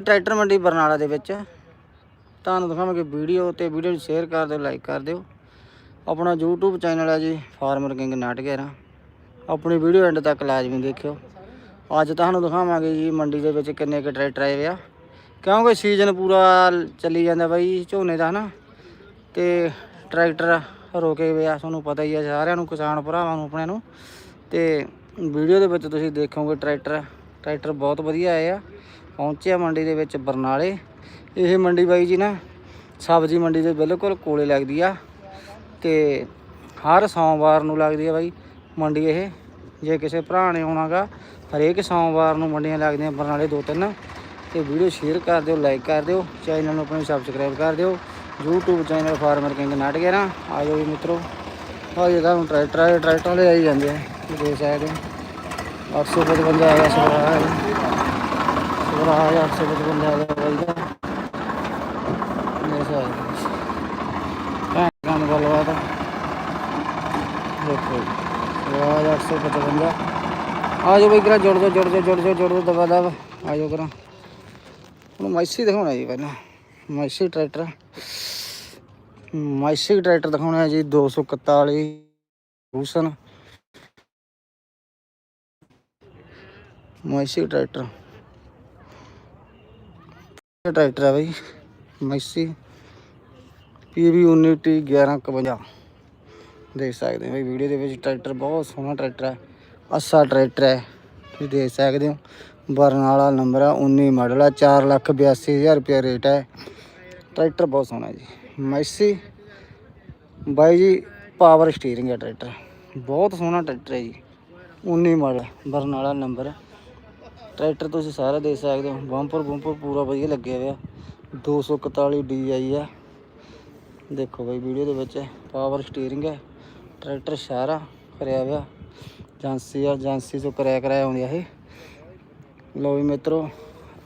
Tractor ਮੰਡੀ ਬਰਨਾਲਾ ਦੇ ਵਿੱਚ। ਤੁਹਾਨੂੰ ਦਿਖਾਵਾਂਗੇ ਵੀਡੀਓ ਤੇ ਵੀਡੀਓ ਨੂੰ ਸ਼ੇਅਰ ਕਰ ਦਿਓ ਲਾਈਕ ਕਰ ਦਿਓ। ਆਪਣਾ YouTube ਚੈਨਲ ਹੈ ਜੀ ਫਾਰਮਰ ਕਿੰਗ ਨਾਟਕੇਰਾ ਆਪਣੀ ਵੀਡੀਓ ਐਂਡ ਤੱਕ ਲਾਜ਼ਮੀ ਦੇਖਿਓ। ਅੱਜ ਤੁਹਾਨੂੰ ਦਿਖਾਵਾਂਗੇ ਜੀ ਮੰਡੀ ਦੇ ਵਿੱਚ ਕਿੰਨੇ ਕੁ ਟਰੈਕਟਰ ਆਏ ਵੇ ਆ। ਕਿਉਂਕਿ ਸੀਜ਼ਨ ਪੂਰਾ ਚੱਲੀ ਜਾਂਦਾ ਬਾਈ ਝੋਨੇ ਦਾ ਨਾ ਤੇ ਟਰੈਕਟਰ ਰੋਕੇ ਵੇ ਆ, ਤੁਹਾਨੂੰ ਪਤਾ ਹੀ ਆ ਸਾਰਿਆਂ ਨੂੰ, ਕਿਸਾਨ ਭਰਾਵਾਂ ਨੂੰ ਆਪਣੇ ਨੂੰ। ਤੇ ਵੀਡੀਓ ਦੇ ਵਿੱਚ ਤੁਸੀਂ ਦੇਖੋਗੇ ਟਰੈਕਟਰ। ਟਰੈਕਟਰ ਬਹੁਤ ਵਧੀਆ ਆਏ ਆ। ਪਹੁੰਚਿਆ ਮੰਡੀ ਦੇ ਵਿੱਚ ਬਰਨਾਲੇ। ਇਹ ਮੰਡੀ ਬਾਈ ਜੀ ਨਾ, ਸਬਜ਼ੀ ਮੰਡੀ ਦੇ ਬਿਲਕੁਲ ਕੋਲੇ ਲੱਗਦੀ ਆ ਤੇ ਹਰ ਸੋਮਵਾਰ ਨੂੰ ਲੱਗਦੀ ਆ ਬਾਈ ਮੰਡੀ ਇਹ। ਜੇ ਕਿਸੇ ਭਰਾ ਨੇ ਆਉਣਾਗਾ ਹਰੇਕ ਸੋਮਵਾਰ ਨੂੰ ਮੰਡੀਆਂ ਲੱਗਦੀਆਂ ਬਰਨਾਲੇ ਦੋ ਤਿੰਨ। ਤੇ ਵੀਡੀਓ ਸ਼ੇਅਰ ਕਰ ਦਿਓ, ਲਾਈਕ ਕਰ ਦਿਓ, ਚੈਨਲ ਨੂੰ ਆਪਣੇ ਸਬਸਕ੍ਰਾਈਬ ਕਰ ਦਿਓ। YouTube ਚੈਨਲ ਫਾਰਮਰ ਕਿੰਗ ਨਾਟਕ ਨਾ ਆ ਜਾਓ ਜੀ ਮਿੱਤਰੋ ਆ ਜੇ ਤੁਹਾਨੂੰ ਟਰੈਕਟਰ ਆ ਟਰੈਕਟਰ ਵਾਲੇ ਆਈ ਜਾਂਦੇ ਆ। ਤੁਸੀਂ ਦੇਖ ਸਕਦੇ ਹੋ। 855 ਆਇਆ ਸਵਰਾਜ ਸਵਰਾਜ 855 ਆਇਆ ਬਾਈ ਦਾ ਇਹ ਸਾਰਾ ਕਾਂ ਕੰਮ ਗੱਲਬਾਤ ਆ। ਦੇਖੋ ਜੀ, ਸਵਰਾਜ 855 ਆ ਜਾਓ ਬਈ ਕਰਾ ਜੁੜ ਜਾਓ ਜੁੜ ਜਾਓ ਜੁੜ ਜਾਓ ਜੁੜ ਜਾਓ ਦਬਾ ਦਬ। ਆ ਜਾਓ ਕਰਾ। ਹੁਣ ਮੈਸੀ ਦਿਖਾਉਣਾ ਜੀ ਪਹਿਲਾਂ। Massey tractor. ਮੈਸੀ ਟਰੈਕਟਰ ਦਿਖਾਉਣਾ ਹੈ ਜੀ 241 ਹੂਸਨ ਮੈਸੀ ਟਰੈਕਟਰ। ਇਹ ਟਰੈਕਟਰ ਹੈ ਬਈ, ਮੈਸੀ। ਪੀਵੀ 19T 1151 ਦੇਖ ਸਕਦੇ ਹੋ ਬਈ, ਵੀਡੀਓ ਦੇ ਵਿੱਚ ਟਰੈਕਟਰ, ਬਹੁਤ ਸੋਹਣਾ ਟਰੈਕਟਰ ਹੈ ਅੱਛਾ ਟਰੈਕਟਰ ਹੈ ਤੁਸੀਂ ਦੇਖ ਸਕਦੇ ਹੋ, ਬਰਨਾਲਾ ਨੰਬਰ ਹੈ 19 ਮਾਡਲ ਆ 482000 ਰੁਪਏ ਰੇਟ ਹੈ ਟਰੈਕਟਰ ਬਹੁਤ ਸੋਹਣਾ ਜੀ। ਮੈਸੀ, ਬਾਈ ਜੀ, ਪਾਵਰ ਸਟੀਅਰਿੰਗ ਹੈ ਟਰੈਕਟਰ। ਬਹੁਤ ਸੋਹਣਾ ਟਰੈਕਟਰ ਹੈ ਜੀ। 19 ਮਾਡਲ, ਬਰਨਾਲਾ ਨੰਬਰ ਟਰੈਕਟਰ ਤੁਸੀਂ ਸਾਰਾ ਦੇਖ ਸਕਦੇ ਹੋ। ਬੰਪਰ ਬੰਪਰ ਪੂਰਾ ਵਧੀਆ ਲੱਗਿਆ ਹੋਇਆ। 241 DI ਆ। ਦੇਖੋ ਬਾਈ, ਵੀਡੀਓ ਦੇ ਵਿੱਚ ਪਾਵਰ ਸਟੀਅਰਿੰਗ ਹੈ। ਟਰੈਕਟਰ ਸ਼ਾਰਾ ਕਰਿਆ ਹੋਇਆ। ਏਜੰਸੀ ਆ ਜਾਂਸੀ ਤੋਂ ਕਰਿਆ ਕਰਾਇਆ ਆਉਂਦੀ ਆ ਇਹ। ਲੋ ਵੀ ਮਿੱਤਰੋ,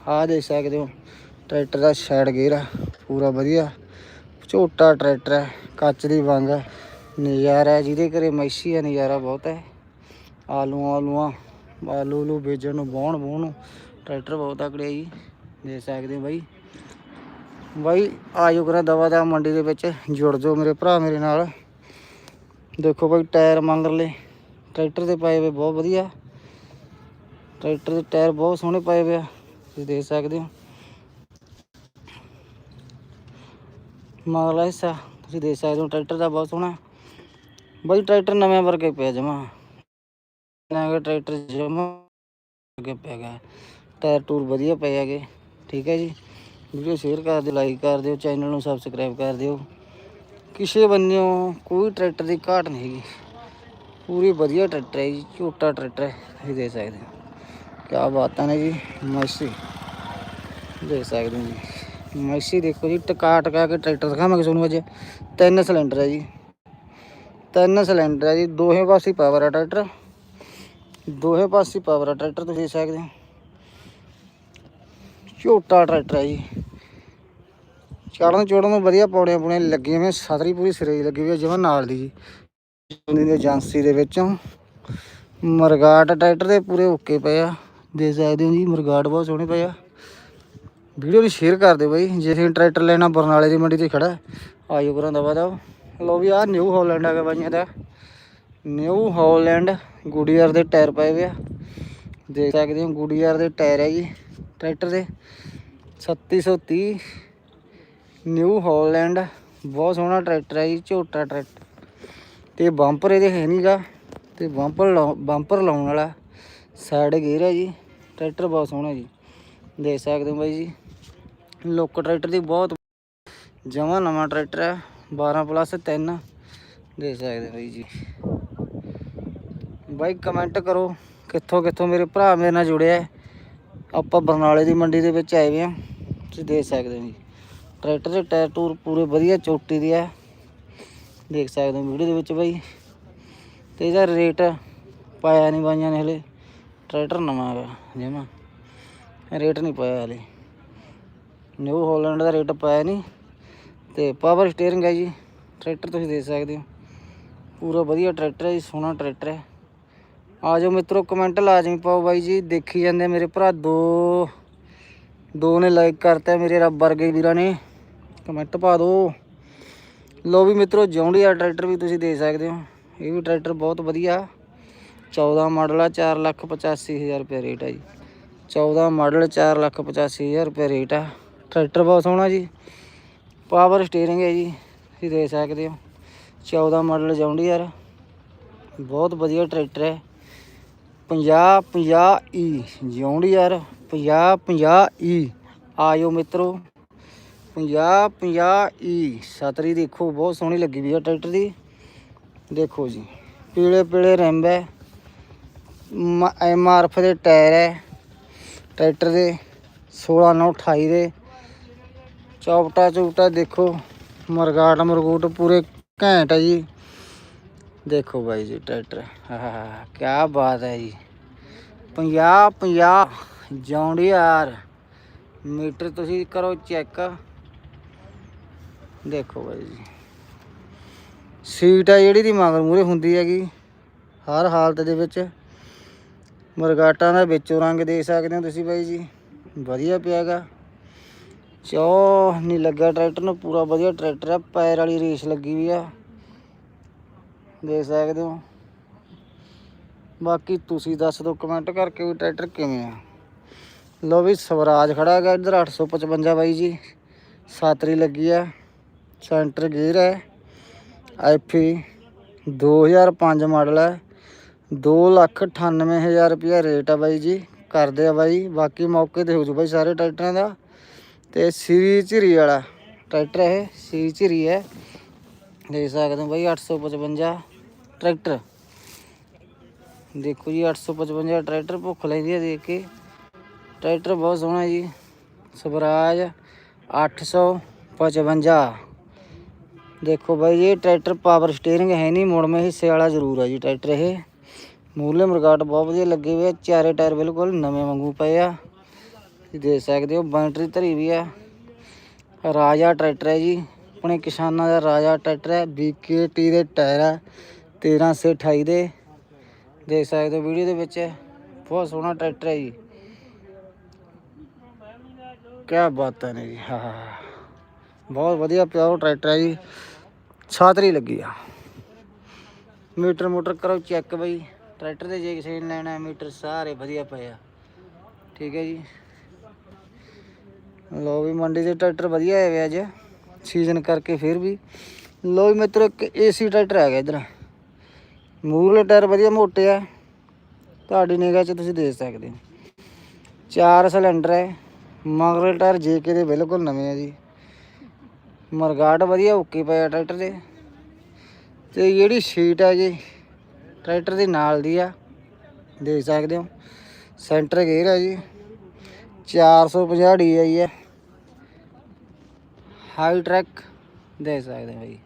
ਆਹ ਦੇਖ ਸਕਦੇ ਹੋ। ਟਰੈਕਟਰ ਦਾ ਸਾਈਡ ਗੇਅਰ ਆ, ਪੂਰਾ ਵਧੀਆ। ਝੋਟਾ ਟਰੈਕਟਰ ਹੈ, ਕੱਚ ਦੀ ਵੰਗ ਹੈ। ਨਜ਼ਾਰਾ ਜਿਹਦੇ ਘਰੇ ਮੈਸੀ ਆ ਨਜ਼ਾਰਾ ਬਹੁਤ ਹੈ। ਆਲੂਆਂ ਆਲੂਆਂ ਆਲੂ ਲੂ ਬੀਜਣ ਨੂੰ ਬਾਉਣ ਬੂਣ ਨੂੰ। ਟਰੈਕਟਰ ਬਹੁਤ ਤਕੜੇ ਜੀ, ਦੇਖ ਸਕਦੇ ਹੋ ਬਾਈ। ਬਾਈ, ਆਜੋ ਕਰਾ ਦਵਾ ਦਾ ਮੰਡੀ ਦੇ ਵਿੱਚ, ਜੁੜ ਜਾਓ ਮੇਰੇ ਭਰਾ ਮੇਰੇ ਨਾਲ। ਦੇਖੋ ਬਾਈ, ਟਾਇਰ ਮੰਗਰਲੇ। ਟਰੈਕਟਰ ਦੇ ਪਾਏ ਵੇ ਬਹੁਤ ਵਧੀਆ। ਟਰੈਕਟਰ ਦੇ ਟਾਇਰ ਬਹੁਤ ਸੋਹਣੇ ਪਾਏ ਵੇ ਆ, ਤੁਸੀਂ ਦੇਖ ਸਕਦੇ ਹੋ। ਮਗਲਾ ਹਿੱਸਾ, ਤੁਸੀਂ ਦੇਖ ਸਕਦੇ ਹੋ, ਟਰੈਕਟਰ ਦਾ ਬਹੁਤ ਸੋਹਣਾ। ਬਾਈ, ਟਰੈਕਟਰ ਨਵੇਂ ਵਰਗੇ ਪਿਆ ਜਮਾ। ਨਵੇਂ ਟਰੈਕਟਰ ਜਮਾ ਵਰਗੇ ਪੈ ਗਿਆ। ਟਾਇਰ ਟੂਰ ਵਧੀਆ ਪਏ ਹੈਗੇ, ਠੀਕ ਹੈ ਜੀ। ਵੀਡੀਓ ਸ਼ੇਅਰ ਕਰ ਦਿਓ, ਲਾਈਕ ਕਰ ਦਿਓ, ਚੈਨਲ ਨੂੰ ਸਬਸਕ੍ਰਾਈਬ ਕਰ ਦਿਓ। ਕਿਸੇ ਬੰਨਿਓ ਕੋਈ ਟਰੈਕਟਰ ਦੀ ਘਾਟ ਨਹੀਂ ਹੈਗੀ। ਪੂਰੀ ਵਧੀਆ ਟਰੈਕਟਰ ਹੈ ਜੀ, ਝੋਟਾ ਟਰੈਕਟਰ ਹੈ, ਤੁਸੀਂ ਦੇ ਸਕਦੇ ਹੋ। ਕਿਆ ਬਾਤਾਂ ਨੇ ਜੀ, ਮੈਸੀ। ਦੇ ਸਕਦੇ ਹੋ ਜੀ। ਮੈਸੀ ਦੇਖੋ ਜੀ, ਟਕਾ ਟਕਾ ਕੇ ਟਰੈਕਟਰ ਦਿਖਾਵਾਂਗੇ ਤੁਹਾਨੂੰ ਅੱਜ। ਤਿੰਨ ਸਿਲੰਡਰ ਹੈ ਜੀ। ਤਿੰਨ ਸਿਲੰਡਰ ਹੈ ਜੀ, ਦੋਹੇ ਪਾਸੇ ਪਾਵਰ ਹੈ ਟਰੈਕਟਰ। ਦੋਹੇ ਪਾਸੇ ਪਾਵਰ ਆ ਟਰੈਕਟਰ ਤੁਸੀਂ ਦੇਖ ਸਕਦੇ ਹੋ। ਝੋਟਾ ਟਰੈਕਟਰ ਹੈ ਜੀ। ਚੜਨ ਚੜਨ ਨੂੰ ਵਧੀਆ ਪੌੜੀਆਂ ਪੌੜੀਆਂ ਲੱਗੀਆਂ ਹੋਈਆਂ ਸਤਰੀ ਪੂਰੀ ਸਿਰੇ ਲੱਗੀ ਹੋਈ ਹੈ ਜਮਾਂ ਨਾਲ ਦੀ ਜੀ। ਦੀ ਏਜੰਸੀ ਦੇ ਵਿੱਚੋਂ ਮਰਗਾਟ ਟਰੈਕਟਰ ਦੇ ਪੂਰੇ ਓਕੇ ਪਏ ਆ। ਦੇ ਸਕਦੇ ਹੋ ਜੀ ਮਰਗਾਟ ਬਹੁਤ ਸੋਹਣੇ ਪਏ ਆ। ਵੀਡੀਓ ਨੂੰ ਸ਼ੇਅਰ ਕਰ ਦਿਓ ਬਾਈ ਜੇ ਤੁਸੀਂ ਟਰੈਕਟਰ ਲੈਣਾ ਬਰਨਾਲੇ ਦੀ ਮੰਡੀ ਤੇ ਖੜਾ ਹੈ, ਆਇਓ ਕਰਾਂ ਦਵਾ ਦਾ ਲੋ ਵੀ ਆ ਨਿਊ ਹਾਲੈਂਡ ਆ ਗਿਆ ਬਾਈਆਂ ਦਾ ਨਿਊ ਹਾਲੈਂਡ ਗੁਡੀਅਰ ਦੇ ਟਾਇਰ ਪਏ ਹੋਏ ਆ। ਦੇਖ ਸਕਦੇ ਹੋ ਗੁਡੀਅਰ ਦੇ ਟਾਇਰ ਹੈ ਜੀ ਟਰੈਕਟਰ ਦੇ। 3630 ਨਿਊ ਹਾਲੈਂਡ, ਬਹੁਤ ਸੋਹਣਾ ਟਰੈਕਟਰ ਹੈ ਜੀ, ਝੋਟਾ ਟਰੈਕਟਰ। ਤੇ ਬੰਪਰ ਇਹਦੇ ਹੈ ਨਹੀਂਗਾ ਤੇ ਬੰਪਰ ਬੰਪਰ ਲਾਉਣ ਵਾਲਾ ਸਾਈਡ ਗੇਅਰ ਹੈ ਜੀ, ਟਰੈਕਟਰ ਬਹੁਤ ਸੋਹਣਾ ਜੀ। ਦੇਖ ਸਕਦੇ ਹੋ ਬਾਈ ਜੀ, ਲੋਕ ਟਰੈਕਟਰ ਦੀ ਬਹੁਤ ਜਮਾ ਨਵਾਂ ਟਰੈਕਟਰ ਹੈ 12 ਪਲੱਸ 3 ਦੇਖ ਸਕਦੇ ਹੋ ਬਾਈ ਜੀ। ਬਾਈ ਕਮੈਂਟ ਕਰੋ ਕਿੱਥੋਂ ਕਿੱਥੋਂ ਮੇਰੇ ਭਰਾ ਮੇਰੇ ਨਾਲ ਜੁੜਿਆ ਹੈ। ਆਪਾਂ ਬਰਨਾਲੇ ਦੀ ਮੰਡੀ ਦੇ ਵਿੱਚ ਆਏ ਵੇ ਆ ਤੁਸੀਂ ਦੇਖ ਸਕਦੇ ਹੋ ਜੀ। ਟਰੈਕਟਰ ਦੇ ਟਾਇਰ ਟੂਰ ਪੂਰੇ ਵਧੀਆ ਚੋਟੀ ਦੇ ਆ। ਦੇਖ ਸਕਦੇ ਹੋ ਵੀਡੀਓ ਦੇ ਵਿੱਚ ਬਾਈ। ਤੇ ਇਹਦਾ ਰੇਟ ਪਾਇਆ ਨਹੀਂ ਬਾਈਆਂ ਨੇ ਹਲੇ। ਟਰੈਕਟਰ ਨਵਾਂ ਹੈਗਾ, ਜਮਾ। ਰੇਟ ਨਹੀਂ ਪਾਇਆ ਹਲੇ। ਨਿਊ ਹਾਲੈਂਡ ਦਾ ਰੇਟ ਪਾਇਆ ਨਹੀਂ। ਤੇ ਪਾਵਰ ਸਟੀਅਰਿੰਗ ਹੈ ਜੀ। ਟਰੈਕਟਰ ਤੁਸੀਂ ਦੇਖ ਸਕਦੇ ਹੋ। ਪੂਰਾ ਵਧੀਆ ਟਰੈਕਟਰ ਹੈ ਜੀ, ਸੋਹਣਾ ਟਰੈਕਟਰ ਹੈ। ਆ ਜਾਓ ਮਿੱਤਰੋ ਕਮੈਂਟ ਲਾਜ਼ਮੀ ਪਾਓ ਬਾਈ ਜੀ। ਦੇਖੀ ਜਾਂਦੇ ਮੇਰੇ ਭਰਾ ਦੋ। ਦੋ ਨੇ ਲਾਈਕ ਕਰਤਾ ਮੇਰੇ ਰੱਬ ਵਰਗੇ ਵੀਰਾਂ ਨੇ। ਕਮੈਂਟ ਪਾ ਦਿਓ ਲੋ ਵੀ ਮਿੱਤਰੋ ਜੌਂਡੀਆ ਟਰੈਕਟਰ ਵੀ ਤੁਸੀਂ ਦੇ ਸਕਦੇ ਹੋ। ਇਹ ਵੀ ਟਰੈਕਟਰ ਬਹੁਤ ਵਧੀਆ। 14 ਮਾਡਲ ਆ 485000 ਰੁਪਏ ਰੇਟ ਆ ਜੀ। 14 ਮਾਡਲ 485000 ਰੁਪਏ ਰੇਟ ਆ। ਟਰੈਕਟਰ ਬਹੁਤ ਸੋਹਣਾ ਜੀ। ਪਾਵਰ ਸਟੀਅਰਿੰਗ ਹੈ ਜੀ। ਤੁਸੀਂ ਦੇ ਸਕਦੇ ਹੋ। 14 ਮਾਡਲ ਜੌਂਡੀਆਰ ਬਹੁਤ ਵਧੀਆ ਟਰੈਕਟਰ ਹੈ। 50 50 ਈ। ਜੌਂਡੀਆਰ 50 50 ਈ। ਆਇਓ ਮਿੱਤਰੋ 50 50 ਈ। ਸਤਰੀ ਦੇਖੋ, ਬਹੁਤ ਸੋਹਣੀ ਲੱਗੀ ਵੀ ਆ ਟਰੈਕਟਰ ਦੀ। ਦੇਖੋ ਜੀ ਪੀਲੇ ਪੀਲੇ ਰਿੰਬ ਹੈ। ਐਮ ਆਰ ਐਫ ਦੇ ਟਾਇਰ ਹੈ, ਟਰੈਕਟਰ ਦੇ 16 9 28 ਦੇ। ਚੌਪਟਾ ਚੌਪਟਾ ਦੇਖੋ ਮਰਗਾਟ ਮਰਗੂਟ ਪੂਰੇ ਘੈਂਟ ਹੈ ਜੀ। ਦੇਖੋ ਬਾਈ ਜੀ ਟਰੈਕਟਰ। ਹਾਂ ਕੀ ਬਾਤ ਹੈ ਜੀ। 50 50 ਜੌਂਡੀਆਰ ਮੀਟਰ ਤੁਸੀਂ ਕਰੋ ਚੈੱਕ। ਦੇਖੋ ਬਾਈ ਜੀ। ਸੀਟ ਆ ਜਿਹੜੀ ਦੀ ਮਗਰ ਮੂਰੇ ਹੁੰਦੀ ਹੈਗੀ। ਹਰ ਹਾਲਤ ਦੇ ਵਿੱਚ। ਮਰਗਾਟਾਂ ਦਾ ਵਿੱਚੋਂ ਰੰਗ ਦੇਖ ਸਕਦੇ ਹੋ ਤੁਸੀਂ ਬਾਈ ਜੀ। ਵਧੀਆ ਪਿਆਗਾ ਚੋ ਨਹੀਂ ਲੱਗਾ ਟਰੈਕਟਰ ਨੂੰ। ਪੂਰਾ ਵਧੀਆ ਟਰੈਕਟਰ ਆ। ਪੈਰ ਵਾਲੀ ਰੇਸ ਲੱਗੀ ਵੀ ਆ। ਦੇਖ ਸਕਦੇ ਹੋ। ਬਾਕੀ ਤੁਸੀਂ ਦੱਸ ਦਿਓ ਕਮੈਂਟ ਕਰਕੇ ਵੀ ਟਰੈਕਟਰ ਕਿਵੇਂ ਆ। ਲੋ ਵੀ ਸਵਰਾਜ ਖੜਾ ਹੈਗਾ ਇੱਧਰ 855 ਬਾਈ ਜੀ। ਸਾਤਰੀ ਲੱਗੀ ਆ। ਸੈਂਟਰ ਗੇਅਰ ਹੈ। ਐਫੀ 2005 ਮਾਡਲ ਹੈ। 298000 ਰੁਪਇਆ ਰੇਟ ਆ ਬਾਈ ਜੀ। ਕਰਦੇ ਆ ਬਾਈ। ਬਾਕੀ ਮੌਕੇ ਤੇ ਹੋ ਜੂ ਬਾਈ ਸਾਰੇ ਟਰੈਕਟਰਾਂ ਦਾ। ਤੇ ਸ੍ਰੀ ਝਿਰੀ ਵਾਲਾ ਟਰੈਕਟਰ ਇਹ। ਸੀਰੀ ਝਿਰੀ ਹੈ। ਦੇਖ ਸਕਦੇ ਹੋ ਬਾਈ 855 ਟਰੈਕਟਰ। ਦੇਖੋ ਜੀ 855 ਟਰੈਕਟਰ ਭੁੱਖ ਲੈਂਦੀ ਹੈ ਦੇਖ ਕੇ। ਟਰੈਕਟਰ ਬਹੁਤ ਸੋਹਣਾ ਜੀ। ਸਵਰਾਜ 855 ਦੇਖੋ ਬਾਈ ਜੀ ਇਹ ਟਰੈਕਟਰ ਪਾਵਰ ਸਟੀਅਰਿੰਗ ਹੈ ਨਹੀਂ ਮੁੜਵੇਂ ਹਿੱਸੇ ਵਾਲਾ ਜ਼ਰੂਰ ਹੈ ਜੀ ਟਰੈਕਟਰ ਇਹ। ਮੂਰਲੇ ਮਰਗਾਟ ਬਹੁਤ ਵਧੀਆ ਲੱਗੇ ਹੋਏ ਆ, ਚਾਰੇ ਟਾਇਰ ਬਿਲਕੁਲ ਨਵੇਂ ਵਾਂਗੂ ਪਏ ਆ। ਤੁਸੀਂ ਦੇਖ ਸਕਦੇ ਹੋ ਬੈਟਰੀ ਧਰੀ ਵੀ ਆ। ਰਾਜਾ ਟਰੈਕਟਰ ਹੈ ਜੀ, ਆਪਣੇ ਕਿਸਾਨਾਂ ਦਾ ਰਾਜਾ ਟਰੈਕਟਰ ਹੈ BKT ਦੇ ਟਾਇਰ ਆ। 13 ਸੇ 28 ਦੇ, ਦੇਖ ਸਕਦੇ ਹੋ ਵੀਡੀਓ ਦੇ ਵਿੱਚ। ਬਹੁਤ ਸੋਹਣਾ ਟਰੈਕਟਰ ਹੈ ਜੀ। ਕੀ ਬਾਤਾਂ ਨੇ ਜੀ, ਹਾਂ ਬਹੁਤ ਵਧੀਆ ਪਿਓਰ ਟਰੈਕਟਰ ਹੈ ਜੀ। ਛਾਤਰੀ ਲੱਗੀ ਆ। ਮੀਟਰ ਮੋਟਰ ਕਰੋ ਚੈੱਕ ਬਈ। ਟਰੈਕਟਰ ਦੇ ਜੇ ਕਿਸੇ ਨੇ ਲੈਣਾ ਮੀਟਰ ਸਾਰੇ ਵਧੀਆ ਪਏ ਆ। ਠੀਕ ਹੈ ਜੀ। ਲੋ ਵੀ ਮੰਡੀ ਦੇ ਟਰੈਕਟਰ ਵਧੀਆ ਆਏ ਵੇ ਅੱਜ। ਸੀਜ਼ਨ ਕਰਕੇ ਫਿਰ ਵੀ। ਲੋ ਵੀ ਮਿੱਤਰੋ, ਇੱਕ ਏਸੀ ਟਰੈਕਟਰ ਹੈਗਾ ਇਧਰ। ਮੂਰਲੇ ਟਾਇਰ ਵਧੀਆ ਮੋਟੇ ਆ। ਤੁਹਾਡੀ ਨਿਗਾਹ 'ਚ ਤੁਸੀਂ ਦੇ ਸਕਦੇ ਹੋ। ਚਾਰ ਸਿਲੰਡਰ ਹੈ ਮਗਰਲੇ ਟਾਇਰ ਜੇਕੇ ਦੇ ਬਿਲਕੁਲ ਨਵੇਂ ਆ ਜੀ। ਮਰਗਾਟ ਵਧੀਆ ਓਕੇ ਪਿਆ ਟਰੈਕਟਰ ਦੇ। ਤੇ ਜਿਹੜੀ ਸੀਟ ਹੈ ਜੀ, ਟਰੈਕਟਰ ਦੇ ਨਾਲ ਦੀ ਆ। ਦੇਖ ਸਕਦੇ ਹੋ। ਸੈਂਟਰ ਗੇਅਰ ਹੈ ਜੀ। 450 ਡੀ ਆਈ ਹੈ ਹਾਈ ਟਰੈਕ ਦੇਖ ਸਕਦੇ ਹੋ ਜੀ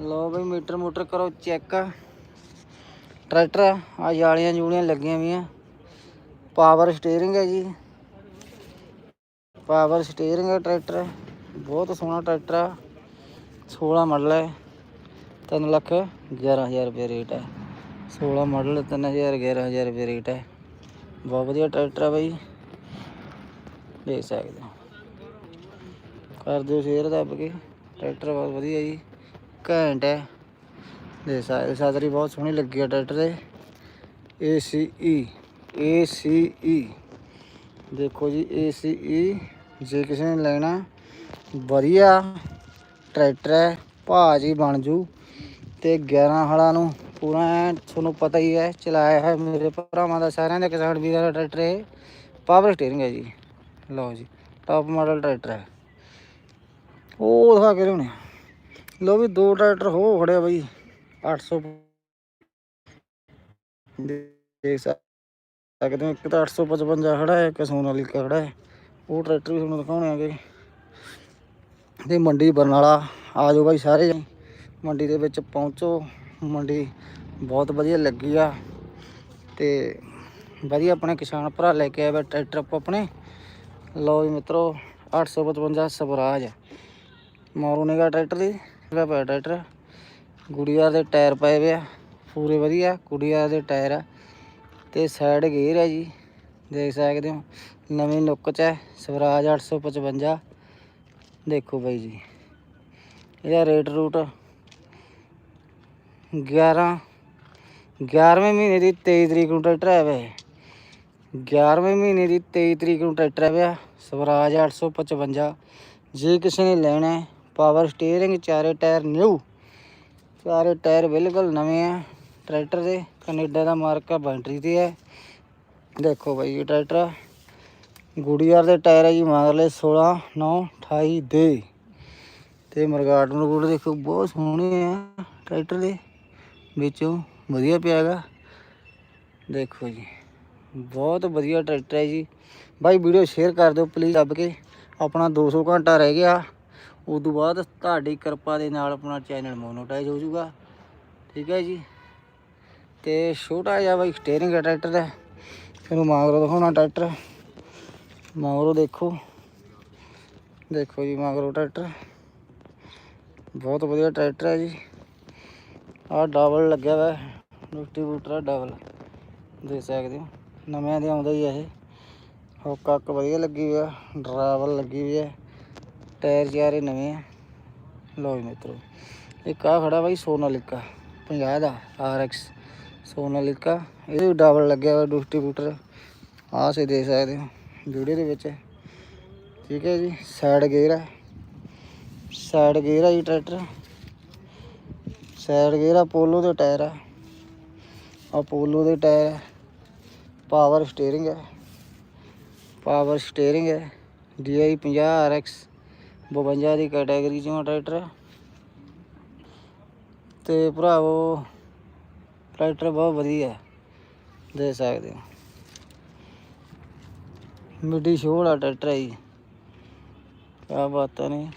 ਲਓ ਬਈ, ਮੀਟਰ ਮੋਟਰ ਕਰੋ ਚੈੱਕ ਟਰੈਕਟਰ ਆ ਜਾਲੀਆਂ ਜੂਲੀਆਂ ਲੱਗੀਆਂ ਵੀਆਂ। ਪਾਵਰ ਸਟੀਅਰਿੰਗ ਹੈ ਜੀ। ਪਾਵਰ ਸਟੀਅਰਿੰਗ ਹੈ ਟਰੈਕਟਰ। ਬਹੁਤ ਸੋਹਣਾ ਟਰੈਕਟਰ ਆ। 16 ਮਾਡਲ ਹੈ। 3 ਲੱਖ 11000 ਰੁਪਏ ਰੇਟ ਹੈ। 16 ਮਾਡਲ 3000 11000 ਰੁਪਏ ਰੇਟ ਹੈ। ਬਹੁਤ ਵਧੀਆ ਟਰੈਕਟਰ ਆ ਬਾਈ। ਦੇਖ ਸਕਦੇ ਹੋ। ਕਰ ਦਿਓ ਸ਼ੇਅਰ ਦੱਬ ਕੇ। ਟਰੈਕਟਰ ਬਹੁਤ ਵਧੀਆ ਜੀ। ਘੈਂਟ ਹੈ। ਦੇ ਸਕਦੇ ਸਾਦਰੀ ਬਹੁਤ ਸੋਹਣੀ ਲੱਗੀ ਆ ਟਰੈਕਟਰ ਦੇ ACE ACE ਦੇਖੋ ਜੀ ACE ਜੇ ਕਿਸੇ ਨੇ ਲੈਣਾ, ਵਧੀਆ ਟਰੈਕਟਰ ਹੈ, ਭਾਜੀ ਬਣ ਜੂ। ਤੇ 11 ਹਲਾਂ ਨੂੰ ਪੂਰਾ ਤੁਹਾਨੂੰ ਪਤਾ ਹੀ ਹੈ, ਚਲਾਇਆ ਹੈ ਮੇਰੇ ਭਰਾਵਾਂ ਦਾ, ਸਾਰਿਆਂ ਦਾ ਕਿਸਾਨ ਵੀਰਾਂ ਦਾ ਟਰੈਕਟਰ ਹੈ ਪਾਵਰ ਸਟੀਅਰਿੰਗ ਹੈ ਜੀ। ਲਓ ਜੀ ਟਾਪ ਮਾਡਲ ਟਰੈਕਟਰ ਹੈ। ਉਹ ਦਿਖਾ ਕੇ ਲਿਆਉਣੇ ਲਓ ਵੀ ਦੋ ਟਰੈਕਟਰ ਹੋ ਖੜਿਆ ਬਈ 800 ਦੇਖ ਸਕਦੇ ਹੋ, ਇੱਕ ਤਾਂ 855 ਖੜਾ ਹੈ, ਇੱਕ ਸੋਨ ਵਾਲੀ ਖੜਾ ਹੈ, ਉਹ ਟਰੈਕਟਰ ਵੀ ਤੁਹਾਨੂੰ ਦਿਖਾਉਣੇ ਆਗੇ। ਤੇ ਮੰਡੀ ਬਰਨਾਲਾ, ਆ ਜਾਓ ਬਾਈ ਸਾਰੇ ਮੰਡੀ ਦੇ ਵਿੱਚ ਪਹੁੰਚੋ, ਮੰਡੀ ਬਹੁਤ ਵਧੀਆ ਲੱਗੀ ਆ, ਤੇ ਵਧੀਆ ਆਪਣੇ ਕਿਸਾਨ ਭਰਾ ਲੈ ਕੇ ਆਏ ਵੇ ਟਰੈਕਟਰ ਆਪੋ ਆਪਣੇ। ਲਓ ਜੀ ਮਿੱਤਰੋ 855 ਸਵਰਾਜ, ਮਾਰੂ ਨੇਗਾ ਟਰੈਕਟਰ ਦੀ। ਇਹਦਾ ਪਿਆ ਟਰੈਕਟਰ ਗੁੜੀਆ ਦੇ ਟਾਇਰ ਪਏ ਵੇ ਆ। ਪੂਰੇ ਵਧੀਆ, ਗੁੜੀਆ ਦੇ ਟਾਇਰ ਆ। ਤੇ ਸਾਈਡ ਗੇਅਰ ਹੈ ਜੀ। ਦੇਖ ਸਕਦੇ ਹੋ, ਨਵੀਂ ਨੁੱਕ ਚ ਹੈ ਸਵਰਾਜ 855 ਦੇਖੋ ਬਾਈ ਜੀ। ਇਹਦਾ ਰੇਟ ਰੂਟ 11 11ਵੇਂ ਮਹੀਨੇ ਦੀ 23 ਤਰੀਕ ਨੂੰ ਟਰੈਕਟਰ ਆਇਆ ਵੇ। 11ਵੇਂ ਮਹੀਨੇ ਦੀ 23 ਤਰੀਕ ਨੂੰ ਟਰੈਕਟਰ ਆਇਆ ਸਵਰਾਜ 855 ਜੇ ਕਿਸੇ ਨੇ ਲੈਣਾ ਹੈ ਪਾਵਰ ਸਟੀਅਰਿੰਗ ਚਾਰੇ ਟਾਇਰ ਨਿਊ ਚਾਰੇ ਟਾਇਰ ਬਿਲਕੁਲ ਨਵੇਂ ਆ ਟਰੈਕਟਰ ਦੇ, ਕੈਨੇਡਾ ਦਾ ਮਾਰਕਾ ਬੈਟਰੀ ਤੇ ਹੈ ਦੇਖੋ ਬਾਈ ਇਹ ਟਰੈਕਟਰ ਗੁੜੀਆਰ ਦੇ ਟਾਇਰ ਹੈ ਜੀ ਮਗਰਲੇ 16 9 28 ਦੇ। ਤੇ ਮਰਗਾਟ ਮਰਗੂਟ ਦੇਖੋ, ਬਹੁਤ ਸੋਹਣੇ ਆ ਟਰੈਕਟਰ ਦੇ। ਵਿੱਚੋਂ ਵਧੀਆ ਪਿਆ ਹੈਗਾ। ਦੇਖੋ ਜੀ, ਬਹੁਤ ਵਧੀਆ ਟਰੈਕਟਰ ਹੈ ਜੀ। ਬਾਈ ਵੀਡੀਓ ਸ਼ੇਅਰ ਕਰ ਦਿਓ ਪਲੀਜ਼ ਦੱਬ ਕੇ। ਆਪਣਾ 200 ਘੰਟਾ ਰਹਿ ਗਿਆ। ਉਸ ਤੋਂ ਬਾਅਦ ਤੁਹਾਡੀ ਕਿਰਪਾ ਦੇ ਨਾਲ ਆਪਣਾ ਚੈਨਲ ਮੋਨੋਟਾਈਜ਼ ਹੋ ਜਾਊਗਾ। ਠੀਕ ਹੈ ਜੀ। ਤੇ ਛੋਟਾ ਜਿਹਾ ਬਾਈ ਸਟੀਅਰਿੰਗ ਟਰੈਕਟਰ ਹੈ ਤੁਹਾਨੂੰ ਮਾਗਰੋ ਦਿਖਾਉਣਾ ਟਰੈਕਟਰ ਮਾਗਰੋ ਦੇਖੋ। ਦੇਖੋ ਜੀ ਮਾਗਰੋ ਟਰੈਕਟਰ ਬਹੁਤ ਵਧੀਆ ਟਰੈਕਟਰ ਹੈ ਜੀ। ਆਹ ਡਬਲ ਲੱਗਿਆ ਵਾ। ਡਿਸਟ੍ਰੀਬਿਊਟਰ ਡਬਲ ਦੇ ਸਕਦੇ ਹੋ। ਨਵਿਆਂ ਦੇ ਆਉਂਦਾ ਹੀ ਇਹ। ਹੁੱਕ ਹੱਕ ਵਧੀਆ ਲੱਗੀ ਹੋਇਆ ਡਰਾਵਲ ਲੱਗੀ ਹੋਈ ਹੈ ਟਾਇਰ ਚਾਰੇ ਨਵੇਂ ਆ। ਲੋ ਜੀ ਮਿੱਤਰੋ, ਇੱਕ ਆ ਖੜਾ ਬਾਈ ਸੋਨਾਲਿਕਾ 50 ਦਾ RX ਸੋਨਾਲਿਕਾ ਇਹਦੇ ਵੀ ਡਬਲ ਲੱਗਿਆ ਹੋਇਆ ਡਿਸਟ੍ਰੀਬਿਊਟਰ ਆਹ ਸੇ ਦੇਖ ਸਕਦੇ ਹੋ ਵੀਡੀਓ ਦੇ ਵਿੱਚ। ਠੀਕ ਹੈ ਜੀ ਸਾਈਡ ਗੇਅਰ ਹੈ ਸਾਈਡ ਗੇਅਰ ਹੈ ਜੀ ਟਰੈਕਟਰ ਸਾਈਡ ਗੇਅਰ ਆ ਪੋਲੋ ਦੇ ਟਾਇਰ ਆ। ਅਪੋਲੋ ਦੇ ਟਾਇਰ ਪਾਵਰ ਸਟੀਅਰਿੰਗ ਹੈ ਪਾਵਰ ਸਟੀਅਰਿੰਗ ਹੈ DI 50 RX 52 ਦੀ ਕੈਟਾਗਰੀ ਚੋਂ ਟਰੈਕਟਰ ਤੇ ਭਰਾਵੋ, ਟਰੈਕਟਰ ਬਹੁਤ ਵਧੀਆ ਹੈ। ਦੇ ਸਕਦੇ ਹੋ। ਮਿੱਡੀ ਸ਼ੋਅ ਵਾਲਾ ਟਰੈਕਟਰ ਹੈ ਜੀ। ਕਿਆ ਬਾਤਾਂ ਨੇ।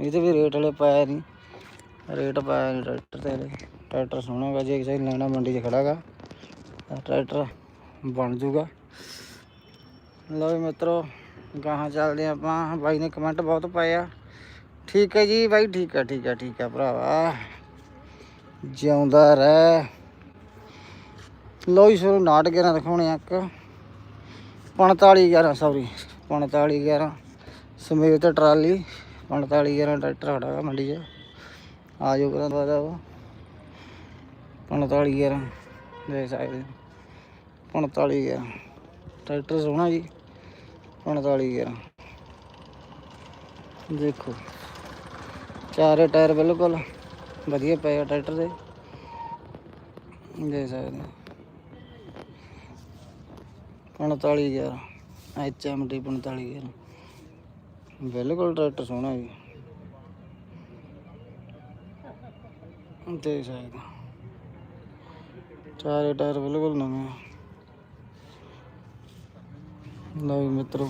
ਇਹਦੇ ਵੀ ਰੇਟ ਵਾਲੇ ਪਾਇਆ ਨਹੀਂ। ਰੇਟ ਪਾਇਆ ਨਹੀਂ ਟਰੈਕਟਰ ਤੇ ਟਰੈਕਟਰ ਸੋਹਣਾ ਗਾ ਜੇ ਕਿਸੇ ਨੇ ਲੈਣਾ ਮੰਡੀ 'ਚ ਖੜਾਗਾ, ਤਾਂ ਟਰੈਕਟਰ ਬਣ ਜੂਗਾ ਲਓ ਜੀ ਮਿੱਤਰੋ ਗਾਹਾਂ ਚੱਲਦੇ ਆਪਾਂ। ਬਾਈ ਨੇ ਕਮੈਂਟ ਬਹੁਤ ਪਾਏ ਆ ਠੀਕ ਹੈ ਜੀ, ਬਾਈ ਠੀਕ ਹੈ ਠੀਕ ਹੈ ਠੀਕ ਹੈ ਭਰਾਵਾ। ਜਿਉਂਦਾ ਰਹਿ। ਲਓ ਜੀ ਸ਼ੁਰੂ ਨਾਟ 11 ਦਿਖਾਉਣੇ ਆ ਇੱਕ। 45 11 ਸੌਰੀ 45 11 ਸਮੇਤ ਟਰਾਲੀ। 45 11 ਟਰੈਕਟਰ ਖੜਾ ਗਾ ਮੰਡੀ 'ਚ। ਆ ਜਾਓ ਕਰਾਂ ਦਵਾ ਉਹ 45 11 ਦੇਖ ਸਕਦੇ 45 11 ਟਰੈਕਟਰ ਸੋਹਣਾ ਜੀ। 45 11 ਦੇਖੋ, ਚਾਰੇ ਟਾਇਰ ਬਿਲਕੁਲ ਵਧੀਆ ਪਏ ਆ ਟਰੈਕਟਰ ਦੇ। ਦੇਖ ਸਕਦੇ ਹੋ। 45 11 HMT 45 11 ਬਿਲਕੁਲ ਟਰੈਕਟਰ ਸੋਹਣਾ ਜੀ। ਦੇਖ ਸਕਦੇ ਚਾਰੇ ਟਾਇਰ ਬਿਲਕੁਲ ਨਵੇਂ ਆ। ਲਓ ਮਿੱਤਰੋ।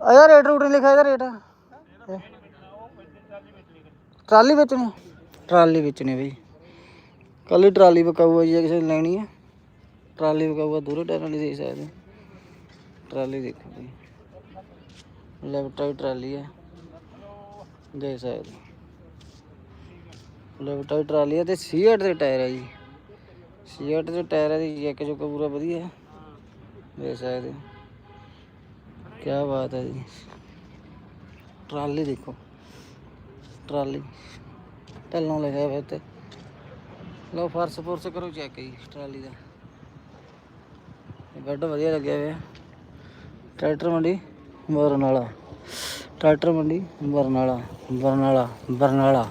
ਆਇਆ ਰੇਟ ਰੂਟ ਨਹੀਂ ਲਿਖਿਆ ਇਹਦਾ ਰੇਟ। ਟਰਾਲੀ ਵੇਚਣੀ ਟਰਾਲੀ ਵੇਚਣੀ ਬਈ। ਕੱਲੀ ਟਰਾਲੀ ਵਿਕਾਊ ਆ ਜੀ ਕਿਸੇ ਨੇ ਲੈਣੀ ਹੈ ਟਰਾਲੀ ਵਿਕਾਊ ਆ ਦੂਰੇ ਟਾਇਰਾਂ ਦੀ ਦੇ ਸਕਦੇ ਟਰਾਲੀ ਦੇਖੋ ਬਈ ਲੈਫਟ ਟਰਾਲੀ ਹੈ ਦੇ ਸਕਦੇ ਲੈਫਟ ਰਾਈਟ ਟਰਾਲੀ ਹੈ ਤੇ 68 ਦੇ ਟਾਇਰ ਹੈ ਜੀ। 68 ਦੇ ਟਾਇਰ ਹੈ ਜੀ ਜੈਕ ਜੋ ਪੂਰਾ ਵਧੀਆ। ਹੈ ਦੇ ਸਕਦੇ ਕੀ ਬਾਤ ਹੈ ਜੀ। ਟਰਾਲੀ ਦੇਖੋ। ਟਰਾਲੀ। ਢੱਲੋਂ ਲਿਖਿਆ ਹੋਇਆ ਤੇ ਲਓ, ਫਰਸ਼ ਫੁਰਸ਼ ਕਰੋ ਚੈੱਕ ਜੀ, ਟਰਾਲੀ ਦਾ। ਇਹ ਵਧੀਆ ਲੱਗਿਆ ਹੋਇਆ। ਟਰੈਕਟਰ ਮੰਡੀ, ਬਰਨਾਲਾ। ਟਰੈਕਟਰ ਮੰਡੀ, ਬਰਨਾਲਾ ਬਰਨਾਲਾ ਬਰਨਾਲਾ।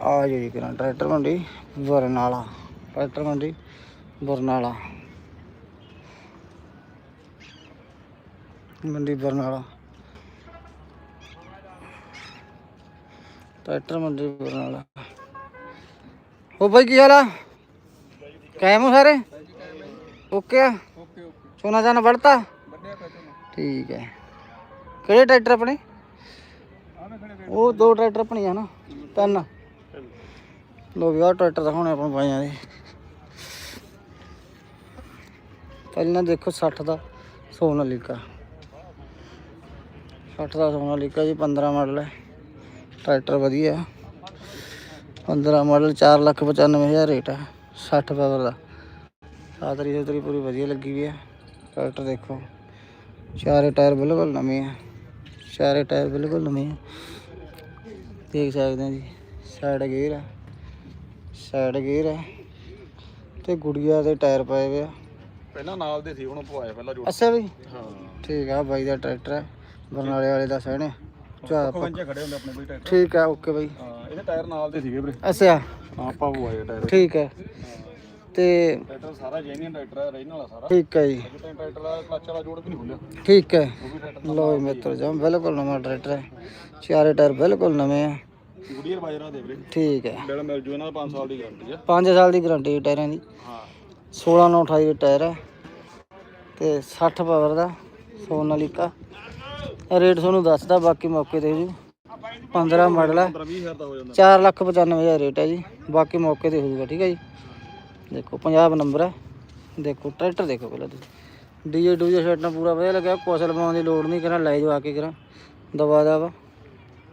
ਆ ਜੀ ਕਰਾਂ, ਟਰੈਕਟਰ ਮੰਡੀ ਬਰਨਾਲਾ ਟਰੈਕਟਰ ਮੰਡੀ ਬਰਨਾਲਾ ਮੰਡੀ ਬਰਨਾਲਾ ਟਰੈਕਟਰ ਮੰਡੀ ਬਰਨਾਲਾ ਹੋ ਬਾਈ, ਕੀ ਹਾਲ ਆ? ਕਾਇਮ ਹੋ ਸਾਰੇ? ਓਕੇ ਆ? ਸੋਨਾ ਜਾਨਾ ਵੜਤਾ ਠੀਕ ਹੈ। ਕਿਹੜੇ ਟਰੈਕਟਰ ਆਪਣੇ? ਉਹ ਦੋ ਟਰੈਕਟਰ ਆਪਣੇ ਆ ਨਾ ਤਿੰਨ। ਲੋ ਵੀ ਆਹ ਟਰੈਕਟਰ ਦਿਖਾਉਣੇ ਆਪਾਂ ਬਾਈਆਂ ਦੇ। ਪਹਿਲਾਂ ਦੇਖੋ 60 ਦਾ ਸੋਨਾ ਲੀਕਾ। 60 ਦਾ ਸੋਨਾ ਲੀਕਾ ਜੀ 15 ਮਾਡਲ ਹੈ। ਟਰੈਕਟਰ ਵਧੀਆ। 15 ਮਾਡਲ 495000 ਰੇਟ ਹੈ। 60 ਪਾਵਰ ਦਾ। ਸਾਤਰੀ ਸੁਤਰੀ ਪੂਰੀ ਵਧੀਆ ਲੱਗੀ ਵੀ ਹੈ। ਟਰੈਕਟਰ ਦੇਖੋ। ਚਾਰੇ ਟਾਇਰ ਬਿਲਕੁਲ ਨਵੇਂ ਆ ਚਾਰੇ ਟਾਇਰ ਬਿਲਕੁਲ ਨਵੇਂ ਆ ਦੇਖ ਸਕਦੇ ਆ ਜੀ ਸਾਈਡ ਗੇਅਰ ਆ ਸਾਈਡ ਗੇਅਰ ਆ ਤੇ ਗੁੜੀਆ ਦੇ ਟਾਇਰ ਪਏ ਵੇ ਆ। ਪਹਿਲਾਂ ਨਾਲ ਦੇ ਸੀ ਹੁਣ ਪਵਾਇਆ ਪਹਿਲਾਂ ਜੋੜ ਅੱਛਾ ਬਈ ਹਾਂ। ਠੀਕ ਆ ਬਾਈ ਦਾ ਟਰੈਕਟਰ ਹੈ ਬਰਨਾਲੇ ਵਾਲੇ ਦਾ ਸਹਿਣੇ। ਚਾ ਪੰਜੇ ਖੜੇ ਹੁੰਦੇ ਆਪਣੇ ਕੋਈ ਟਰੈਕਟਰ ਠੀਕ ਆ ਓਕੇ ਬਾਈ। ਹਾਂ ਇਹਦੇ ਟਾਇਰ ਨਾਲ ਦੇ ਸੀਗੇ ਵੀਰੇ। ਅੱਛਾ। ਹਾਂ ਆਪਾਂ ਪਵਾਏ ਟਾਇਰ ਠੀਕ ਹੈ। ਤੇ ਟਰੈਕਟਰ ਸਾਰਾ ਜੈਨੂਇਨ ਟਰੈਕਟਰ ਹੈ ਰੇਨ ਵਾਲਾ ਸਾਰਾ। ਠੀਕ ਹੈ ਜੀ। ਟਰੈਕਟਰ ਦਾ ਕਲਚ ਵਾਲਾ ਜੋੜ ਵੀ ਨਹੀਂ ਖੁੱਲਿਆ। ਠੀਕ ਹੈ ਲੋ ਮਿੱਤਰ ਜੀ ਬਿਲਕੁਲ ਨਵਾਂ ਟਰੈਕਟਰ ਹੈ। ਚਾਰੇ ਟਾਇਰ ਬਿਲਕੁਲ ਨਵੇਂ ਆ। ਗੁਡੀਅਰ ਬਾਜਰਾ ਦੇ ਵੀਰੇ। ਠੀਕ ਹੈ। ਬਿਲ ਮਿਲ ਜੂ ਇਹਨਾਂ ਦਾ 5 ਸਾਲ ਦੀ ਗਾਰੰਟੀ ਆ। 5 ਸਾਲ ਦੀ ਗਾਰੰਟੀ ਹੈ ਟਾਇਰਾਂ ਦੀ। ਹਾਂ। 16 9 28 ਦੇ ਟਾਇਰ ਹੈ ਤੇ 60 ਪਾਵਰ ਦਾ ਸੋਨਾਲੀਕਾ ਰੇਟ ਤੁਹਾਨੂੰ ਦੱਸਦਾ ਬਾਕੀ ਮੌਕੇ ਤੇ ਜੀ। 15 ਮਾਡਲ ਹੈ। 15 20000 ਦਾ ਹੋ ਜਾਂਦਾ। 4 ਲੱਖ 95000 ਰੇਟ ਹੈ ਜੀ। ਬਾਕੀ ਮੌਕੇ ਤੇ ਹੋ ਜਾਊਗਾ ਠੀਕ ਹੈ ਜੀ। ਦੇਖੋ ਪੰਜਾਬ ਨੰਬਰ ਹੈ। ਦੇਖੋ ਟਰੈਕਟਰ ਦੇਖੋ ਪਹਿਲਾਂ ਤੁਸੀਂ। ਡੀਜੇ ਡੂਜੇ ਸ਼ਰਟ ਨਾਲ ਪੂਰਾ ਵਧੀਆ ਲੱਗਿਆ। ਕੋਸਲ ਪਾਉਣ ਦੀ ਲੋੜ ਨਹੀਂ ਕਰਾਂ ਲੈ ਆ ਕੇ ਕਰਾਂ। ਦਵਾ ਦਾ ਵਾ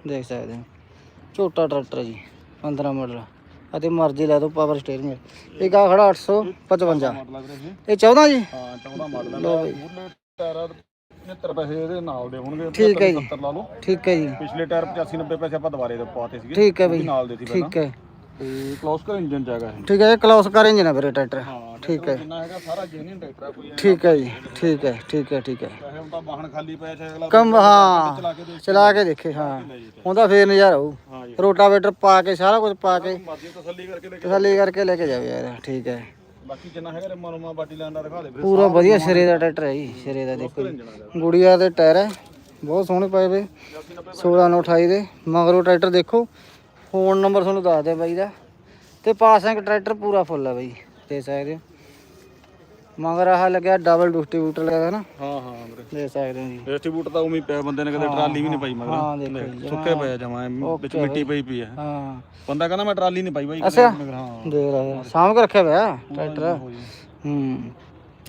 ਦੇਖ ਸਕਦੇ ਹੋ। ਛੋਟਾ ਟਰੈਕਟਰ ਜੀ 15 ਮਾਡਲ। ਅਤੇ ਮਰਜ਼ੀ ਲੈ ਦਿਓ ਪਾਵਰ ਸਟੀਅਰਿੰਗ ਇੱਕ ਆ ਖੜਾ 855 ਮਾਡਲ ਆ ਵੀਰੇ ਇਹ। ਇਹ 14 ਜੀ? ਹਾਂ 14 ਮਾਡਲ ਲਓ ਹੈ ਬਈ। ਮੂਰਲੇ ਟਾਇਰ 75 ਪੈਸੇ ਇਹਦੇ ਨਾਲ ਦੇ ਹੋਣਗੇ ਠੀਕ ਹੈ ਜੀ। 70 ਲਾ ਲਓ। ਠੀਕ ਹੈ ਜੀ। ਪਿਛਲੇ ਟਾਇਰ 85 90 ਪੈਸੇ ਆਪਾਂ ਦੁਬਾਰੇ ਦੇ ਪਵਾਤੇ ਸੀਗੇ। ਠੀਕ ਹੈ ਬਈ। ਨਾਲ ਦੇ ਸੀ ਪਹਿਲਾਂ। ਠੀਕ ਹੈ। ਤੇ ਕਲੋਸਕਰ ਇੰਜਨ ਠੀਕ ਹੈ ਇਹ ਕਲੋਸ ਕਰ ਇੰਜਨ ਹੈ ਵੀਰੇ ਟਰੈਕਟਰ। ਹਾਂ ਠੀਕ ਹੈ ਜਿੰਨਾ ਹੈਗਾ ਸਾਰਾ ਜੈਨੂਇਨ ਟਰੈਕਟਰ ਆ ਕੋਈ ਐਂ ਠੀਕ ਹੈ ਜੀ ਠੀਕ ਹੈ ਠੀਕ ਹੈ ਠੀਕ ਹੈ। ਚਾਹੇ ਹੁਣ ਤਾਂ ਵਾਹਨ ਖਾਲੀ ਪਿਆ ਚਾਹੇ ਅਗਲਾ ਕੰਮ ਹਾਂ ਚਲਾ ਕੇ ਦੇਖ। ਚਲਾ ਕੇ ਦੇਖੇ ਹਾਂ। ਉਹਦਾ ਫੇਰ ਨਜ਼ਾਰਾ ਹੋਊ ਹਾਂ ਜੀ। ਰੋਟਾਵੇਟਰ ਪਾ ਕੇ ਸਾਰਾ ਕੁਝ ਪਾ ਕੇ ਮਰਜ਼ੀ ਤਸੱਲੀ ਕਰਕੇ ਲੈ ਕੇ ਤਸੱਲੀ ਕਰਕੇ ਲੈ ਕੇ ਜਾਵੇ ਯਾਰ ਠੀਕ ਹੈ। ਬਾਕੀ ਜਿੰਨਾ ਹੈਗਾ ਰਮਾ ਰਮਾ ਬਾਟੀ ਲੈਣ ਦਾ ਦਿਖਾ ਦੇ ਵੀਰੇ ਪੂਰਾ ਵਧੀਆ ਸਿਰੇ ਦਾ ਟਰੈਕਟਰ ਹੈ ਜੀ ਸਿਰੇ ਦਾ ਦੇਖੋ ਜੀ। ਇੰਜਨ ਗੁੜੀਆ ਦੇ ਟਾਇਰ ਹੈ ਬਹੁਤ ਸੋਹਣੇ ਪਏ ਵੇ। 16 9 28 ਦੇ ਮਗਰੋਂ ਟਰੈਕਟਰ ਦੇਖੋ। ਫੋਨ ਨੰਬਰ ਤੁਹਾਨੂੰ ਦੱਸ ਦਿਆਂ ਬਾਈ ਦਾ। ਤੇ ਪਾਸਿੰਗ ਟਰੈਕਟਰ ਪੂਰਾ ਫੁੱਲ ਹੈ ਬਾਈ ਦੇ ਸਕਦੇ ਹੋ। ਮਗਰ ਆਹ ਲੱਗਿਆ ਡਬਲ ਡਿਸਟ੍ਰੀਬਿਊਟਰ ਲੱਗਾ ਨਾ ਹਾਂ ਹਾਂ ਵੀਰੇ। ਦੇ ਸਕਦੇ ਹੋ ਜੀ। ਡਿਸਟ੍ਰੀਬਿਊਟਰ ਤਾਂ ਉਵੇਂ ਹੀ ਪਿਆ ਬੰਦੇ ਨੇ ਕਦੇ ਟਰਾਲੀ ਵੀ ਨਹੀਂ ਪਾਈ ਮਗਰ। ਹਾਂ ਦੇਖੋ ਸੁੱਕੇ ਪਿਆ ਜਮਾ ਵਿੱਚ ਮਿੱਟੀ ਪਈ ਪਈ ਹੈ ਹਾਂ। ਬੰਦਾ ਕਹਿੰਦਾ ਮੈਂ ਟਰਾਲੀ ਨਹੀਂ ਪਾਈ ਬਾਈ। ਅੱਛਾ। ਹਾਂ। ਦੇਖ ਲੈ ਸਾਂਭ ਕੇ ਰੱਖਿਆ ਹੋਇਆ ਟਰੈਕਟਰ। ਹੂੰ।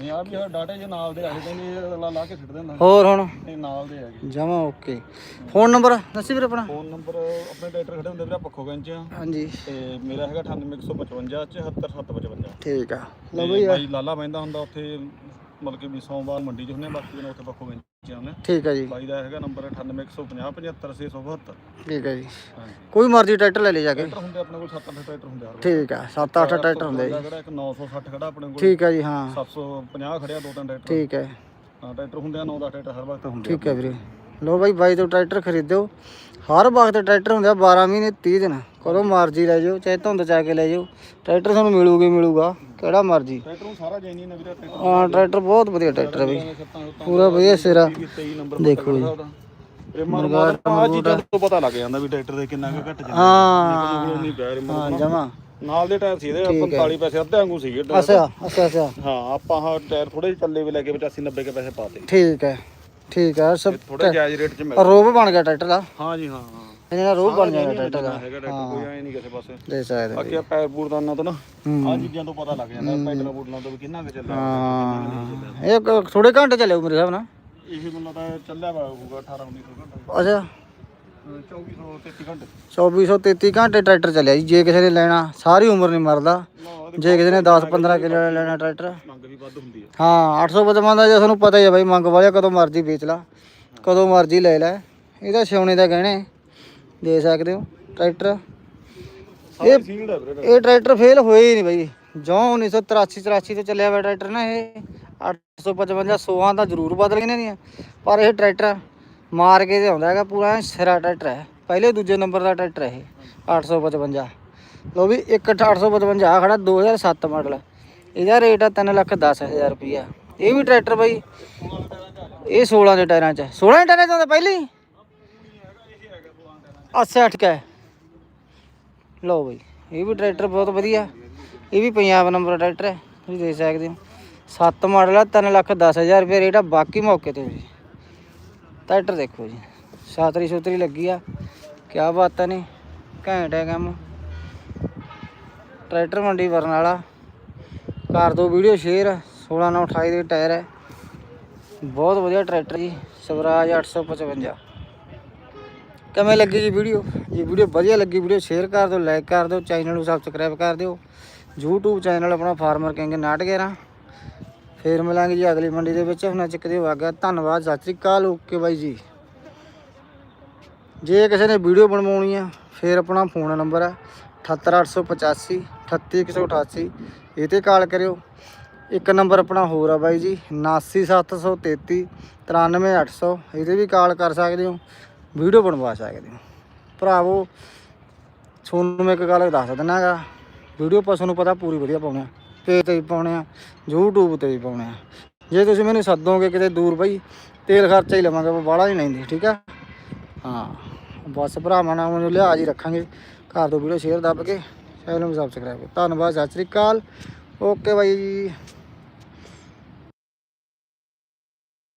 ਨਹੀਂ ਆ ਵੀ ਡਾਟੇ ਜੇ ਨਾਲ ਦੇ ਆਏ ਕਹਿੰਦੇ ਇਹ ਲਾ ਲਾ ਕੇ ਛੱਡ ਦਿੰਦਾ। ਹੋਰ ਹੁਣ? ਇਹ ਨਾਲ ਦੇ ਹੈਗੇ ਜਮਾ ਓਕੇ। ਫੋਨ ਨੰਬਰ ਦੱਸੀ ਵੀਰ ਆਪਣਾ? ਫੋਨ ਨੰਬਰ ਆਪਣੇ ਟਰੈਕਟਰ ਖੜੇ ਹੁੰਦੇ ਵੀਰੇ ਪੱਖੋ ਗੰਜ। ਹਾਂਜੀ। ਤੇ ਮੇਰਾ ਹੈਗਾ 98155 74755 ਠੀਕ ਆ। ਲਓ ਬਈ ਬਾਈ ਲਾਲਾ ਬੈਂਦਾ ਹੁੰਦਾ ਉੱਥੇ ਮਤਲਬ ਕਿ ਵੀ ਸੋਮਵਾਰ ਮੰਡੀ 'ਚ ਹੁੰਦੇ ਆ, ਬਾਕੀ ਦਿਨ ਉੱਥੇ ਪੱਖੋ ਆਉਂਦੇ ਆ। ਠੀਕ ਆ ਜੀ। ਬਾਈ ਦਾ ਹੈਗਾ ਨੰਬਰ 98150 75672 ਠੀਕ ਆ ਜੀ। ਹਾਂਜੀ। ਕੋਈ ਮਰਜ਼ੀ ਟਰੈਕਟਰ ਲੈ ਲੈ ਜਾ ਕੇ। ਟਰੈਕਟਰ ਹੁੰਦੇ ਆਪਣੇ ਕੋਲ 7-8 ਟਰੈਕਟਰ ਹੁੰਦੇ ਹਰ ਠੀਕ ਆ 7-8 ਟਰੈਕਟਰ ਹੁੰਦੇ ਜੀ। ਜਿਹੜਾ ਇੱਕ 960 ਖੜਾ ਆਪਣੇ ਕੋਲ। ਠੀਕ ਆ ਜੀ ਹਾਂ। 750 ਖੜਿਆ ਦੋ ਤਿੰਨ ਟਰੈਕਟਰ। ਠੀਕ ਹੈ ਹਾਂ ਟਰੈਕਟਰ ਹੁੰਦੇ ਆ 9 10 ਟਰੈਕਟਰ ਹਰ ਵਕਤ ਹੁੰਦੇ ਆ ਠੀਕ ਹੈ ਵੀਰੇ। ਲੋ ਬਾਈ ਬਾਈ ਤੋਂ ਟਰੈਕਟਰ ਖਰੀਦੋ ਹਰ ਵਕਤ ਟਰੈਕਟਰ ਹੁੰਦੇ ਆ 12 ਮਹੀਨੇ 30 ਦਿਨ। ਕਦੋਂ ਮਰਜ਼ੀ ਲੈ ਜਾਓ ਚਾਹੇ ਧੁੰਦ ਚ ਕੇ ਲੈ ਜਾਓ। ਟਰੈਕਟਰ ਤੁਹਾਨੂੰ ਮਿਲੂਗਾ ਹੀ ਮਿਲੂਗਾ ਕਿਹੜਾ ਮਰਜ਼ੀ। ਟਰੈਕਟਰ ਨੂੰ ਸਾਰਾ ਜੈਨੀ ਨੇ ਵੀਰੇ ਟਰੈਕਟਰ। ਹਾਂ ਟਰੈਕਟਰ ਬਹੁਤ ਵਧੀਆ ਟਰੈਕਟਰ ਹੈ ਬਈ। ਪੂਰਾ ਵਧੀਆ ਸਿਰਾ। 23 ਨੰਬਰ ਦੇਖੋ ਜੀ। ਰਿਮਾ ਮਾਰ ਆ ਚੀਜ਼ਾਂ ਤੋਂ ਪਤਾ ਲੱਗ ਜਾਂਦਾ ਵੀ ਟਰੈਕਟਰ ਦੇ ਕਿੰਨਾ ਕੁ ਘੱਟ ਜਾਂਦਾ ਹਾਂ। ਨਹੀਂ ਪਿਆ ਰਿਮਾ ਹਾਂ ਜਮਾ। ਨਾਲ ਦੇ ਟਾਇਰ ਸੀ ਇਹਦੇ 45 ਪੈਸੇ ਅੱਧੇ ਵਾਂਗੂ ਸੀਗੇ। ਅੱਛਾ ਅੱਛਾ ਅੱਛਾ। ਹਾਂ ਆਪਾਂ ਹਾਂ ਟਾਇਰ ਥੋੜੇ ਜਿਹੇ ਚੱਲੇ ਵੀ ਲੈ ਕੇ 85 90 ਕੇ ਪੈਸੇ ਪਾਤੇ। ਠੀਕ ਹੈ। ਠੀਕ ਹੈ ਸਭ ਥੋੜੇ ਜਾਇਜ਼ ਰੇਟ 'ਚ ਮਿਲ ਰੋਬ ਬਣ ਗਿਆ ਟਰੈਕਟਰ ਦਾ। ਹਾਂ ਜੀ ਹਾਂ। ਹਾਂ ਇਹਨਾਂ ਦਾ ਰੋਬ ਬਣ ਜਾਣਾ ਟਰੈਕਟਰ ਦਾ। ਹੈਗਾ ਟਰੈਕਟਰ ਕੋਈ ਐ ਨਹੀਂ ਕਿਸੇ ਪਾਸੇ। ਦੇ ਸਕਦੇ ਬਾਕੀ ਆ ਪੈਰ ਪੂਰ ਦਾ ਨਾ ਤਾਂ ਨਾ। ਆ ਚੀਜ਼ਾਂ ਤੋਂ ਪਤਾ ਲੱਗ ਜਾਂਦਾ ਪੈਡਲਾਂ ਪੂਡਲਾਂ ਤੋਂ ਵੀ ਕਿੰਨਾ ਕੁ ਚੱਲਿਆ। ਹਾਂ। ਇਹ ਥੋੜੇ ਘੰਟੇ ਚੱਲਿਓ ਮੇਰੇ ਹਿਸਾਬ ਨਾਲ। ਇਹ ਮੈਨੂੰ ਲੱਗਦਾ ਚੱਲਿਆ ਵਾ ਹੋਊਗਾ 18 1900 ਘੰਟਾ। ਅੱਛਾ। 2433 ਘੰਟੇ 2433 ਘੰਟੇ ਟਰੈਕਟਰ ਚੱਲਿਆ ਜੀ। ਜੇ ਕਿਸੇ ਨੇ ਲੈਣਾ ਸਾਰੀ ਉਮਰ ਨਹੀਂ ਮਰਦਾ। ਜੇ ਕਿਸੇ ਨੇ 10 15 ਕਿਲੋ ਲੈਣਾ ਟਰੈਕਟਰ। ਮੰਗ ਵੀ ਵੱਧ ਹੁੰਦੀ ਆ ਹਾਂ 855 ਦਾ ਜੇ ਤੁਹਾਨੂੰ ਪਤਾ ਹੀ ਹੈ ਬਾਈ ਮੰਗ ਵਾਲਿਆ ਕਦੋਂ ਮਰਜ਼ੀ ਵੇਚ ਲਾ ਕਦੋਂ ਮਰਜ਼ੀ ਲੈ ਲੈ। ਇਹਦਾ ਸਿਉਣੇ ਦਾ ਗਹਿਣੇ ਦੇ ਸਕਦੇ ਹੋ ਟਰੈਕਟਰ। ਇਹ ਟਰੈਕਟਰ ਫੇਲ ਹੋਏ ਹੀ ਨਹੀਂ ਬਾਈ। ਜੋ 1983 84 ਤੋਂ ਚੱਲਿਆ ਹੋਇਆ ਟਰੈਕਟਰ ਨਾ ਇਹ 855 ਸੋਹਾਂ ਤਾਂ ਜ਼ਰੂਰ ਬਦਲ ਗਏ ਨੇ ਦੀਆਂ ਪਰ ਇਹ ਟਰੈਕਟਰ ਮਾਰ ਕੇ ਤੇ ਆਉਂਦਾ ਹੈਗਾ, ਪੂਰਾ ਸਿਰਾ ਟਰੈਕਟਰ ਹੈ। ਪਹਿਲੇ ਦੂਜੇ ਨੰਬਰ ਦਾ ਟਰੈਕਟਰ ਹੈ ਇਹ 855 ਲੋ ਵੀ, ਇੱਕ 855 ਆ ਖੜਾ 2007 ਮਾਡਲ। ਇਹਦਾ ਰੇਟ ਆ 3 ਲੱਖ 10 ਹਜ਼ਾਰ ਰੁਪਈਆ। ਇਹ ਵੀ ਟਰੈਕਟਰ ਬਾਈ, ਇਹ 16 ਦੇ ਟਾਇਰਾਂ ਚ 16 ਦੇ ਟਾਇਰਾਂ ਚ ਆਉਂਦਾ ਪਹਿਲੇ? ਹੀ ਅੱਛਾ ਠੀਕ ਹੈ। ਲਓ ਬਈ, ਇਹ ਵੀ ਟਰੈਕਟਰ ਬਹੁਤ ਵਧੀਆ। ਇਹ ਵੀ ਪੰਜਾਬ ਨੰਬਰ ਟਰੈਕਟਰ ਹੈ। ਤੁਸੀਂ ਦੇਖ ਸਕਦੇ ਹੋ। 7 ਮਾਡਲ ਆ 3 ਲੱਖ 10 ਹਜ਼ਾਰ ਰੁਪਏ ਰੇਟ ਆ, ਬਾਕੀ ਮੌਕੇ ਤੇ ਜੀ ਟਰੈਕਟਰ ਦੇਖੋ ਜੀ। ਸਾਤਰੀ ਸੁਤਰੀ ਲੱਗੀ ਆ। ਕਿਆ ਬਾਤਾਂ ਨੇ। ਘੈਂਟ ਹੈ ਕੰਮ। ਟਰੈਕਟਰ ਮੰਡੀ ਬਰਨਾਲਾ ਕਰ ਦਿਓ ਵੀਡੀਓ ਸ਼ੇਅਰ। 16 9 28 ਦੇ ਟਾਇਰ ਹੈ ਬਹੁਤ ਵਧੀਆ ਟਰੈਕਟਰ ਜੀ। ਸਵਰਾਜ 855 ਕਿਵੇਂ ਲੱਗੀ ਜੀ ਵੀਡੀਓ? ਜੇ ਵੀਡੀਓ ਵਧੀਆ ਲੱਗੀ, ਵੀਡੀਓ ਸ਼ੇਅਰ ਕਰ ਦਿਓ ਲਾਈਕ ਕਰ ਦਿਓ ਚੈਨਲ ਨੂੰ ਸਬਸਕ੍ਰਾਈਬ ਕਰ ਦਿਓ। YouTube ਚੈਨਲ ਆਪਣਾ ਫਾਰਮਰ ਕਿੰਗ ਨਾਟਗੇਰਾ ਫੇਰ ਮਿਲਾਂਗੇ ਜੀ ਅਗਲੀ ਮੰਡੀ ਦੇ ਵਿੱਚ। ਹੁਣ ਚੱਕ ਦਿਓ ਆਗਾ ਧੰਨਵਾਦ, ਸਤਿ ਸ੍ਰੀ ਅਕਾਲ। ਓਕੇ ਬਾਈ ਜੀ। ਜੇ ਕਿਸੇ ਨੇ ਵੀਡੀਓ ਬਣਵਾਉਣੀ ਆ, ਫੇਰ ਆਪਣਾ ਫੋਨ ਨੰਬਰ ਹੈ 78885 38188 ਇਹ ਤੇ ਕਾਲ ਕਰਿਓ। ਇੱਕ ਨੰਬਰ ਆਪਣਾ ਹੋਰ ਆ ਬਾਈ ਜੀ 79733 93800 ਇਹਦੇ ਵੀ ਕਾਲ ਕਰ ਸਕਦੇ ਹੋ। ਵੀਡੀਓ ਬਣਵਾ ਸਕਦੇ ਹੋ। ਭਰਾਵੋ, ਤੁਹਾਨੂੰ ਮੈਂ ਇੱਕ ਗੱਲ ਦੱਸ ਦਿੰਨਾਗਾ ਵੀਡੀਓ ਆਪਾਂ ਤੁਹਾਨੂੰ ਪਤਾ ਪੂਰੀ ਵਧੀਆ ਪਾਉਣਾ। ਪੇਜ ਤੇ ਵੀ ਪਾਉਣੇ ਆ, YouTube ਤੇ ਵੀ ਪਾਉਣੇ ਆ। ਜੇ ਤੁਸੀਂ ਮੈਨੂੰ ਸੱਦੋਗੇ ਕਿਤੇ ਦੂਰ ਬਈ, ਤੇਲ ਖਰਚਾ ਹੀ ਲਵਾਂਗੇ ਬਾਹਲਾ ਹੀ ਲੈਂਦੇ, ਠੀਕ ਆ? ਹਾਂ, ਬਸ ਭਰਾਵਾਂ ਨਾਲ ਮੈਨੂੰ ਲਿਹਾਜ਼ ਹੀ ਰੱਖਾਂਗੇ, ਘਰ ਤੋਂ ਵੀਡੀਓ ਸ਼ੇਅਰ ਦੱਬ ਕੇ, ਚੈਨਲ ਨੂੰ ਸਬਸਕ੍ਰਾਈਬ ਧੰਨਵਾਦ, ਸਤਿ ਸ੍ਰੀ ਅਕਾਲ। ਓਕੇ ਬਾਈ ਜੀ।